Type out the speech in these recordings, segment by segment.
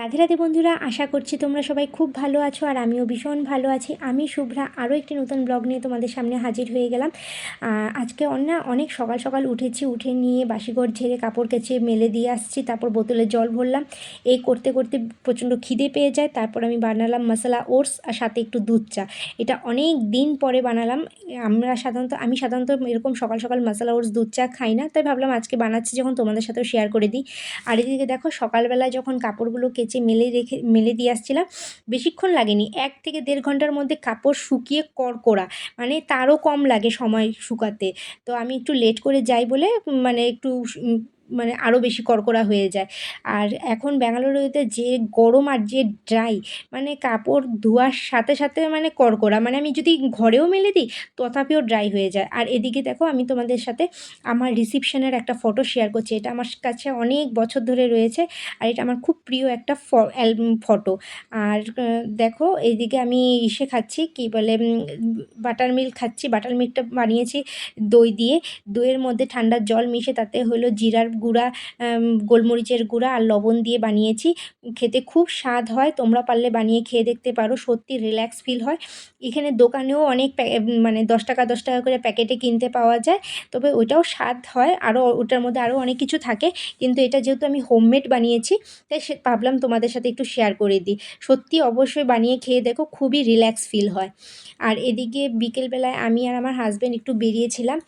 রাধে রাধে বন্ধুরা, আশা করছি তোমরা সবাই খুব ভালো আছো আর আমিও ভীষণ ভালো আছি। আমি শুভ্রা, আরও একটি নতুন ব্লগ নিয়ে তোমাদের সামনে হাজির হয়ে গেলাম। আজকে অন্য, অনেক সকাল সকাল উঠেছি, উঠে নিয়ে বাসিঘর ঝেড়ে কাপড় কেচে মেলে দিয়ে আসছি, তারপর বোতলে জল ভরলাম। এই করতে করতে প্রচণ্ড খিদে পেয়ে যায়, তারপর আমি বানালাম মশলা ওটস আর সাথে একটু দুধ চা। এটা অনেক দিন পরে বানালাম, আমরা সাধারণত, আমি সাধারণত এরকম সকাল সকাল মশলা ওটস, দুধ চা খাই না, তাই ভাবলাম আজকে বানাচ্ছি যখন তোমাদের সাথেও শেয়ার করে দিই। আর এদিকে দেখো সকালবেলায় যখন কাপড়গুলো কেচে মেলে রেখে, মেলে দিয়ে আসছিলাম। বেশিক্ষণ লাগেনি। এক থেকে দেড় ঘণ্টার মধ্যে কাপড় শুকিয়ে কড়কড়া মানে তারও কম লাগে সময় শুকাতে। তো আমি একটু লেট করে যাই বলে মানে একটু মানে আরও বেশি কড়কড়া হয়ে যায়। আর এখন ব্যাঙ্গালুরুতে যে গরম আর যে ড্রাই মানে কাপড় ধোয়ার সাথে সাথে মানে কড়কড়া মানে আমি যদি ঘরেও মেলে দিই, তথাপিও ড্রাই হয়ে যায়। আর এদিকে দেখো, আমি তোমাদের সাথে আমার রিসিপশনের একটা ফটো শেয়ার করছি। এটা আমার কাছে অনেক বছর ধরে রয়েছে আর এটা আমার খুব প্রিয় একটা ফটো আর দেখো, এইদিকে আমি ইসে খাচ্ছি, কি বলে বাটার মিল্ক খাচ্ছি। বাটার মিল্কটা বানিয়েছি দই দিয়ে। দইয়ের মধ্যে ঠান্ডা জল মিশে তাতে হলো জিরার গুঁড়া গোলমরিচের গুঁড়া আর লবণ দিয়ে বানিয়েছি। খেতে খুব স্বাদ হয়, তোমরা পারলে বানিয়ে খেয়ে দেখতে পারো, সত্যি রিল্যাক্স ফিল হয়। এখানে দোকানেও অনেক মানে দশ টাকা দশ টাকা করে প্যাকেটে কিনতে পাওয়া যায়, তবে ওইটাও স্বাদ হয় আরও ওটার মধ্যে আরও অনেক কিছু থাকে, কিন্তু এটা যেহেতু আমি হোমমেড বানিয়েছি, তাই সে, ভাবলাম তোমাদের সাথে একটু শেয়ার করে দিই। সত্যি অবশ্যই বানিয়ে খেয়ে দেখো, খুবই রিল্যাক্স ফিল হয়। আর এদিকে বিকেলবেলায় আমি আর আমার হাজব্যান্ড একটু বেরিয়েছিলাম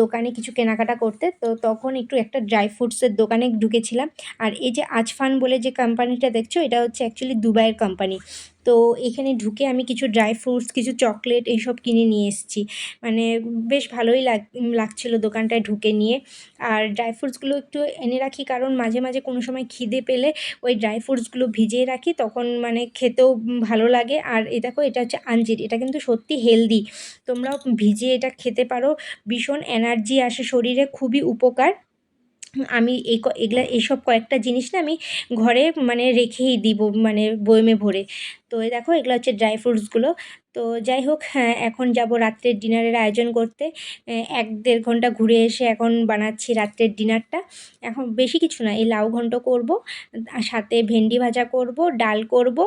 দোকানে কিছু কেনাকাটা করতে, তো তখন একটু একটা ড্রাই ফ্রুটসের দোকানে ঢুকেছিলাম। আর এই যে আজফান বলে যে কোম্পানিটা দেখছ, এটা হচ্ছে অ্যাকচুয়ালি দুবাইয়ের কোম্পানি তো এখানে ঢুকে আমি কিছু ড্রাই ফ্রুটস কিছু চকলেট এইসব কিনে নিয়ে এসেছি। মানে বেশ ভালোই লাগ, লাগছিল দোকানটায় ঢুকে নিয়ে। আর ড্রাই ফ্রুটসগুলো একটু এনে রাখি, কারণ মাঝে মাঝে কোনো সময় খিদে পেলে ওই ড্রাই ফ্রুটসগুলো ভিজিয়ে রাখি, তখন মানে খেতেও ভালো লাগে। আর এ দেখো, এটা হচ্ছে আঞ্জির এটা কিন্তু সত্যি হেলদি তোমরাও ভিজিয়ে এটা খেতে পারো। ভীষণ এনার্জি আসে শরীরে, খুবই উপকার। আমি এই এগুলা এইসব কয়েকটা জিনিস না আমি ঘরে মানে রেখেই দিব মানে বয়মে ভরে। তো এই দেখো, এগুলো হচ্ছে ড্রাই ফ্রুটসগুলো তো যাই হোক হ্যাঁ এখন যাব রাত্রের ডিনারের আয়োজন করতে। এক দেড় ঘণ্টা ঘুরে এসে এখন বানাচ্ছি রাত্রের ডিনারটা। এখন বেশি কিছু না, এই লাউ ঘন্ট করব সাথে ভেন্ডি ভাজা করব, ডাল করব,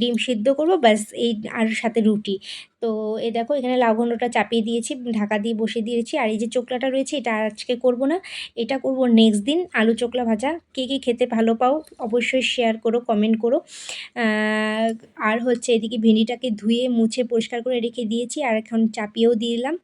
ডিম সিদ্ধ করব, ব্যাস, এই আর সাথে রুটি। তো এ দেখো, এখানে লাউ ঘন্টটা চাপিয়ে দিয়েছি, ঢাকা দিয়ে বসিয়ে দিয়েছি। আর এই যে চোকলাটা রয়েছে, এটা আজকে করব না, এটা করব নেক্সট দিন আলু চোকলা ভাজা। কে কে খেতে ভালো পাও, অবশ্যই শেয়ার করো কমেন্ট করো। আর হচ্ছে এদিকে ভেন্ডিটাকে ধুয়ে, মুছে, পরিষ্কার করে রেখে দিয়েছি। আর এখন চাপিয়েও দিয়ে দিলাম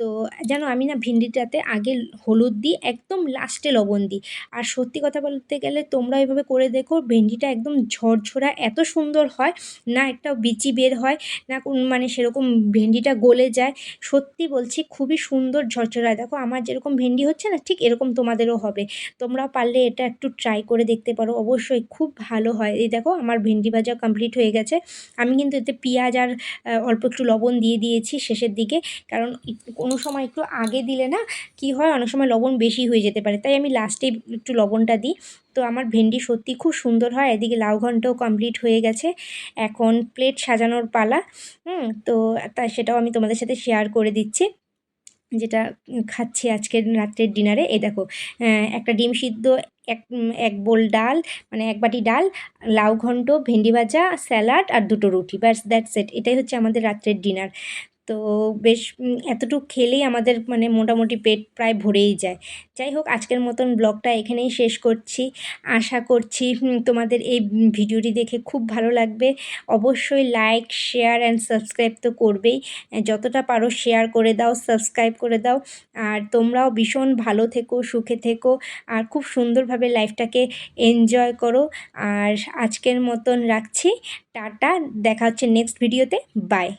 তো জানো আমি না ভিন্ডিটাতে আগে হলুদ দিই, একদম লাস্টে লবণ দিই। আর সত্যি কথা বলতে গেলে তোমরা এভাবে করে দেখো, ভেন্ডিটা একদম ঝরঝরা, এত সুন্দর হয় না একটা বিচি বের হয়, না মানে সেরকম ভেন্ডিটা গলে যায়। সত্যি বলছি, খুবই সুন্দর ঝরঝরা দেখো আমার যেরকম ভেন্ডি হচ্ছে না, ঠিক এরকম তোমাদেরও হবে। তোমরা পারলে এটা একটু ট্রাই করে দেখতে পারো, অবশ্যই খুব ভালো হয়। এই দেখো আমার ভেন্ডি ভাজা কমপ্লিট হয়ে গেছে। আমি কিন্তু এতে পেঁয়াজ আর অল্প একটু লবণ দিয়ে দিয়েছি শেষের দিকে। কারণ কোনো সময় একটু আগে দিলে না কি হয়, অনেক সময় লবণ বেশি হয়ে যেতে পারে। তাই আমি লাস্টে একটু লবণটা দিই। তো আমার ভেন্ডি সত্যি খুব সুন্দর হয়, এদিকে লাউ ঘন্টও কমপ্লিট হয়ে গেছে। এখন প্লেট সাজানোর পালা, হুম, তো তা সেটাও আমি তোমাদের সাথে শেয়ার করে দিচ্ছি। যেটা খাচ্ছি আজকের রাত্রের ডিনারে এ দেখো একটা ডিম সিদ্ধ, এক এক বোল ডাল মানে এক বাটি ডাল, লাউ ঘন্ট, ভেন্ডি ভাজা, স্যালাড আর দুটো রুটি, ব্যাস দ্যাটস ইট এটাই হচ্ছে আমাদের রাত্রের ডিনার তো বেশ এতটুকু খেলেই আমাদের মানে মোটামুটি পেট প্রায় ভরেই যায়। যাই হোক, আজকের মতন ব্লগটা এখানেই শেষ করছি। আশা করছি তোমাদের এই ভিডিওটি দেখে খুব ভালো লাগবে। অবশ্যই লাইক শেয়ার অ্যান্ড সাবস্ক্রাইব তো করবেই। যতটা পারো শেয়ার করে দাও সাবস্ক্রাইব করে দাও। আর তোমরাও ভীষণ ভালো থেকো, সুখে থেকো। আর খুব সুন্দরভাবে লাইফটাকে এনজয় করো। আর আজকের মতন রাখছি। টাটা, দেখা হচ্ছে নেক্সট ভিডিওতে বাই